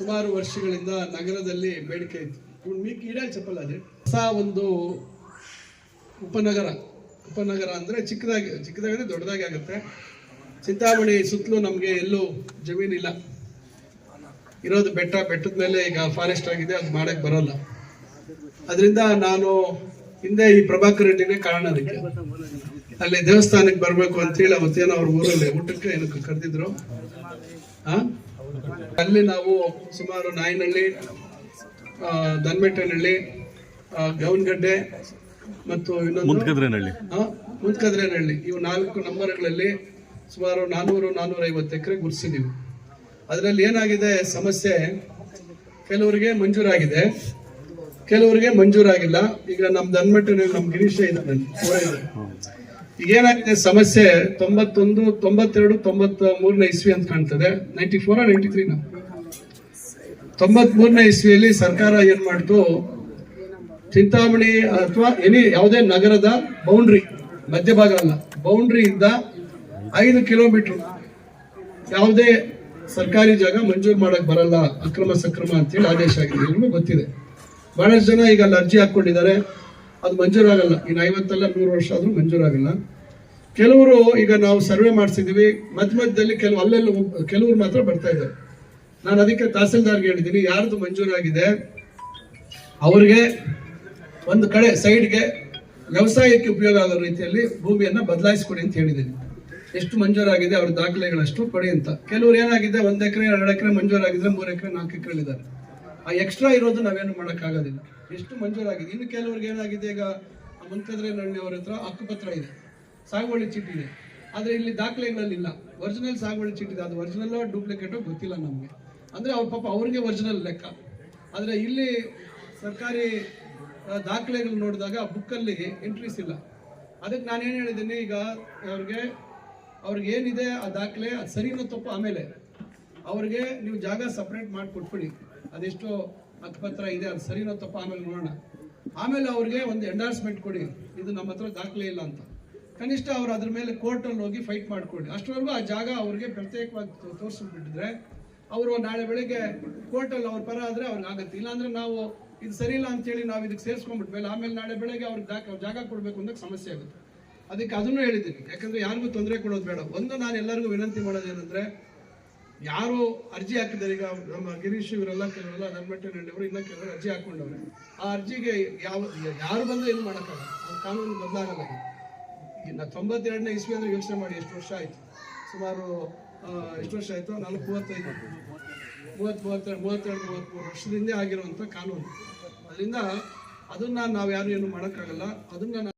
ಸುಮಾರು ವರ್ಷಗಳಿಂದ ನಗರದಲ್ಲಿ ಬೇಡಿಕೆ ಇತ್ತು. ಮೀಕ್ ಈಡೇ ಚಪ್ಪಲ್ ಅದೇ ಹೊಸ ಒಂದು ಉಪನಗರ. ಉಪನಗರ ಅಂದರೆ ಚಿಕ್ಕದಾಗಿ ಚಿಕ್ಕದಾಗಿ ದೊಡ್ಡದಾಗಿ ಆಗುತ್ತೆ. ಚಿಂತಾಮಣಿ ಸುತ್ತಲೂ ನಮಗೆ ಎಲ್ಲೂ ಜಮೀನಿಲ್ಲ ಇರೋದು ಬೆಟ್ಟ, ಬೆಟ್ಟದ ಮೇಲೆ ಈಗ ಫಾರೆಸ್ಟ್ ಆಗಿದೆ, ಅದು ಮಾಡಕ್ಕೆ ಬರೋಲ್ಲ. ಅದರಿಂದ ನಾನು ಹಿಂದೆ ಈ ಪ್ರಭಾಕರ್ ರೆಡ್ಡಿನೇ ಕಾರಣ ಅದಕ್ಕೆ. ಅಲ್ಲಿ ದೇವಸ್ಥಾನಕ್ಕೆ ಬರಬೇಕು ಅಂತೇಳಿ ಅವತ್ತೇನೋ ಅವ್ರ ಊರಲ್ಲಿ ಊಟಕ್ಕೆ ಏನಕ್ಕೆ ಕರೆದಿದ್ರು? ಅಲ್ಲಿ ನಾವು ಸುಮಾರು ನಾಯನಹಳ್ಳಿ ದನ್ಮೆಟ್ಟನಹಳ್ಳಿ ಆ, ಮತ್ತು ಇನ್ನೊಂದು ಮುಂದ್ಕದ್ರೇನಹಳ್ಳಿ ಇವು ನಾಲ್ಕು ನಂಬರ್ಗಳಲ್ಲಿ ಸುಮಾರು ನಾನ್ನೂರು ನಾನ್ನೂರ ಐವತ್ತು ಎಕರೆ ಗುರ್ಸಿದೀವಿ ಅದರಲ್ಲಿ ಏನಾಗಿದೆ ಸಮಸ್ಯೆ? ಕೆಲವರಿಗೆ ಮಂಜೂರಾಗಿದೆ. ಕೆಲವರಿಗೆ ಮಂಜೂರಾಗಿಲ್ಲ. ಈಗ ನಮ್ಮ ದನ್ಮಟ್ಟಿನಲ್ಲಿ ನಮ್ಮ ಗಿರೀಶ ಇದ್ದಾರೆ ಅವರೇ ಇದ್ದಾರೆ. ಈಗ ಏನಾಗಿದೆ ಸಮಸ್ಯೆ ತೊಂಬತ್ತೊಂದು, ತೊಂಬತ್ತೆರಡು ತೊಂಬತ್ತ ಮೂರನೇ ಇಸ್ವಿ ಅಂತ ಕಾಣ್ತದೆ. ನೈಂಟಿ ಫೋರ್ ನೈಂಟಿ ತ್ರೀ ನಾವು ತೊಂಬತ್ ಮೂರನೇ ಇಸ್ವಿಯಲ್ಲಿ ಸರ್ಕಾರ ಏನ್ ಮಾಡ್ತು? ಚಿಂತಾಮಣಿ ಅಥವಾ ಎನಿ ಯಾವುದೇ ನಗರದ ಬೌಂಡ್ರಿ ಮಧ್ಯಭಾಗ ಅಲ್ಲ ಬೌಂಡ್ರಿಯಿಂದ ಐದು ಕಿಲೋಮೀಟರ್ ಯಾವುದೇ ಸರ್ಕಾರಿ ಜಾಗ ಮಂಜೂರು ಮಾಡಕ್ ಬರಲ್ಲ, ಅಕ್ರಮ ಸಕ್ರಮ ಅಂತೇಳಿ ಆದೇಶ ಆಗಿದೆ. ಗೊತ್ತಿದೆ. ಬಹಳಷ್ಟು ಜನ ಈಗ ಅಲ್ಲಿ ಅರ್ಜಿ ಹಾಕೊಂಡಿದ್ದಾರೆ ಅದು ಮಂಜೂರಾಗಲ್ಲ. ಇನ್ನು ಐವತ್ತಲ್ಲ ನೂರು ವರ್ಷ ಆದರೂ ಮಂಜೂರಾಗಲ್ಲ. ಕೆಲವರು ಈಗ ನಾವು ಸರ್ವೆ ಮಾಡಿಸಿದ್ದೀವಿ. ಮಧ್ಯ ಮಧ್ಯದಲ್ಲಿ ಕೆಲವು ಅಲ್ಲೆಲ್ಲ ಕೆಲವರು ಮಾತ್ರ ಬರ್ತಾ ಇದ್ದಾರೆ. ನಾನು ಅದಕ್ಕೆ ತಹಸೀಲ್ದಾರ್ಗೆ ಹೇಳಿದ್ದೀನಿ, ಯಾರ್ದು ಮಂಜೂರಾಗಿದೆ, ಅವ್ರಿಗೆ ಒಂದು ಕಡೆ ಸೈಡ್ಗೆ ವ್ಯವಸಾಯಕ್ಕೆ ಉಪಯೋಗ ಆಗೋ ರೀತಿಯಲ್ಲಿ ಭೂಮಿಯನ್ನು ಬದಲಾಯಿಸ್ಕೊಡಿ ಅಂತ ಹೇಳಿದ್ದೀನಿ. ಎಷ್ಟು ಮಂಜೂರಾಗಿದೆ, ಅವ್ರ ದಾಖಲೆಗಳಷ್ಟು ಕೊಡಿ ಅಂತ. ಕೆಲವ್ರು ಏನಾಗಿದೆ, ಒಂದು ಎಕರೆ, ಎರಡು ಎಕರೆ ಮಂಜೂರಾಗಿದ್ರೆ ಮೂರು ಎಕರೆ, ನಾಲ್ಕು ಎಕರೆ ಇದ್ದಾರೆ ಆ ಎಕ್ಸ್ಟ್ರಾ ಇರೋದು ನಾವೇನು ಮಾಡೋಕ್ಕಾಗೋದಿಲ್ಲ. ಎಷ್ಟು ಮಂಜೂರಾಗಿದೆ? ಇನ್ನು ಕೆಲವ್ರಿಗೆ ಏನಾಗಿದೆ? ಈಗ ಮುಂಕದ್ರೆ ನಳ್ಳಿ ಅವರ ಹತ್ರ ಹಕ್ಕುಪತ್ರ ಇದೆ. ಸಾಗುವಳಿ ಚೀಟಿ ಇದೆ. ಆದರೆ ಇಲ್ಲಿ ಇಲ್ಲ ಒರಿಜಿನಲ್ ಸಾಗುವಳಿ ಚೀಟಿ ಇದೆ. ಅದು ಒರಿಜಿನಲ್ ಡೂಪ್ಲಿಕೇಟೋ ಗೊತ್ತಿಲ್ಲ ನಮಗೆ. ಅಂದ್ರೆ ಅವ್ರ ಪಾಪ ಅವ್ರಿಗೆ ಒರಿಜಿನಲ್ ಲೆಕ್ಕ. ಆದರೆ ಇಲ್ಲಿ ಸರ್ಕಾರಿ ದಾಖಲೆಗಳು ನೋಡಿದಾಗ ಬುಕ್ಕಲ್ಲಿ ಎಂಟ್ರೀಸ್ ಇಲ್ಲ. ಅದಕ್ಕೆ ನಾನೇನು ಹೇಳಿದ್ದೀನಿ? ಈಗ ಅವ್ರಿಗೆ ಅವ್ರಿಗೆ ಏನಿದೆ ಆ ದಾಖಲೆ, ಅದು ಸರಿನೋ ತಪ್ಪು ಆಮೇಲೆ ಅವ್ರಿಗೆ ನೀವು ಜಾಗ ಸಪ್ರೇಟ್ ಮಾಡಿ ಕೊಟ್ಬಿಡಿ ಅದೆಷ್ಟು ಹಕ್ಕುಪತ್ರ ಇದೆ, ಅದು ಸರಿನೋ ತಪ್ಪ ಆಮೇಲೆ ನೋಡೋಣ. ಆಮೇಲೆ ಅವ್ರಿಗೆ ಒಂದು ಎಂಡಾರ್ಸ್ಮೆಂಟ್ ಕೊಡಿ, ಇದು ನಮ್ಮ ಹತ್ರ ದಾಖಲೆ ಇಲ್ಲ ಅಂತ. ಕನಿಷ್ಠ ಅವ್ರು ಅದ್ರ ಮೇಲೆ ಕೋರ್ಟಲ್ಲಿ ಹೋಗಿ ಫೈಟ್ ಮಾಡ್ಕೊಳ್ಳಿ. ಅಷ್ಟರವರೆಗೂ ಆ ಜಾಗ ಅವ್ರಿಗೆ ಪ್ರತ್ಯೇಕವಾಗಿ ತೋರಿಸ್ಬಿಟ್ಟಿದ್ರೆ, ಅವರು ನಾಳೆ ಬೆಳಿಗ್ಗೆ ಕೋರ್ಟಲ್ಲಿ ಅವ್ರ ಪರ ಆದರೆ ಅವ್ರಿಗೆ ಆಗುತ್ತೆ. ಇಲ್ಲಾಂದ್ರೆ ನಾವು ಇದು ಸರಿ ಇಲ್ಲ ಅಂತೇಳಿ ನಾವು ಇದಕ್ಕೆ ಸೇರಿಸ್ಕೊಂಡ್ಬಿಟ್ಮೇಲೆ ಆಮೇಲೆ ನಾಳೆ ಬೆಳಗ್ಗೆ ಅವ್ರಿಗೆ ದಾಖ ಜಾಗ ಕೊಡಬೇಕು ಅನ್ನೋಕ್ಕೆ ಸಮಸ್ಯೆ ಆಗುತ್ತೆ. ಅದಕ್ಕೆ ಅದನ್ನು ಹೇಳಿದ್ದೀನಿ. ಯಾಕಂದ್ರೆ ಯಾರಿಗೂ ತೊಂದರೆ ಕೊಡೋದು ಬೇಡ. ಒಂದು ನಾನು ಎಲ್ಲರಿಗೂ ವಿನಂತಿ ಮಾಡೋದೇನೆಂದ್ರೆ ಯಾರು ಅರ್ಜಿ ಹಾಕಿದ್ದಾರೆ. ಈಗ ನಮ್ಮ ಗಿರೀಶ್ ಇವರೆಲ್ಲ ಕೆಲವರೆಲ್ಲ ನನ್ಮಟ್ಟಿನವರು ಇನ್ನ ಕೆಲವರು ಅರ್ಜಿ ಹಾಕೊಂಡವ್ರೆ ಆ ಅರ್ಜಿಗೆ ಯಾವ, ಯಾರು ಬಂದು ಏನು ಮಾಡೋಕ್ಕಾಗಲ್ಲ. ಕಾನೂನು ಬದಲಾಗಲ್ಲ. ಇನ್ನು ತೊಂಬತ್ತೆರಡನೇ ಇಸ್ವಿ ಅಂದ್ರೆ ಯೋಚನೆ ಮಾಡಿ ಎಷ್ಟು ವರ್ಷ ಆಯ್ತು. ಸುಮಾರು ಎಷ್ಟು ವರ್ಷ ಆಯ್ತು? ನಾಲ್ಕು, ಮೂವತ್ತೈದು. ಮೂವತ್ತು, ಮೂವತ್ತೆರಡು ಮೂವತ್ತೆರಡು, ಮೂವತ್ತ್ಮೂರು ವರ್ಷದಿಂದ ಆಗಿರುವಂಥ ಕಾನೂನು. ಅದರಿಂದ ಅದನ್ನ ನಾವು ಯಾರು ಏನು ಮಾಡೋಕ್ಕಾಗಲ್ಲ. ಅದನ್ನ